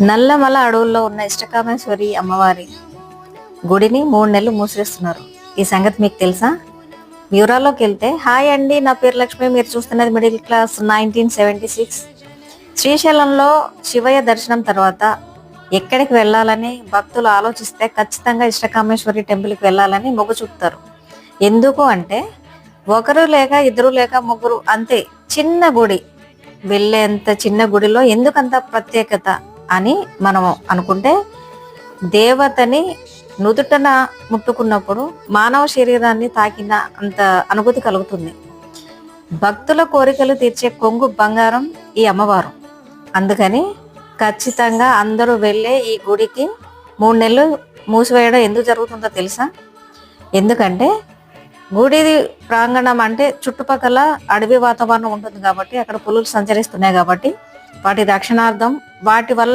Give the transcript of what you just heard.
నల్లమల అడవుల్లో ఉన్న ఇష్టకామేశ్వరి అమ్మవారి గుడిని మూడు నెలలు మూసివేస్తున్నారు. ఈ సంగతి మీకు తెలుసా? వివరాల్లోకి వెళ్తే హాయ్ అండి నా పేరు లక్ష్మి మీరు చూస్తున్నది middle class nineteen seventy six. శ్రీశైలంలో శివయ్య దర్శనం తర్వాత ఎక్కడికి వెళ్ళాలని భక్తులు ఆలోచిస్తే ఖచ్చితంగా ఇష్టకామేశ్వరి టెంపుల్కి వెళ్ళాలని మొగ్గు చూపుతారు. ఎందుకు అంటే ఒకరు లేక ఇద్దరు లేక ముగ్గురు అంతే చిన్న గుడి వెళ్ళేంత చిన్న గుడిలో ఎందుకంత ప్రత్యేకత? అని మనం అనుకుంటే దేవతని నుదుటన ముట్టుకున్నప్పుడు మానవ శరీరాన్ని తాకిన అంత అనుభూతి కలుగుతుంది. భక్తుల కోరికలు తీర్చే కొంగు బంగారం ఈ అమ్మవారు. అందుకని ఖచ్చితంగా అందరూ వెళ్ళే ఈ గుడికి మూడు నెలలు మూసివేయడం ఎందుకు జరుగుతుందో తెలుసా? ఎందుకంటే గుడి ప్రాంగణం అంటే చుట్టుపక్కల అడవి వాతావరణం ఉంటుంది కాబట్టి అక్కడ పులులు సంచరిస్తున్నాయి కాబట్టి వాటి రక్షణార్థం వాటి వల్ల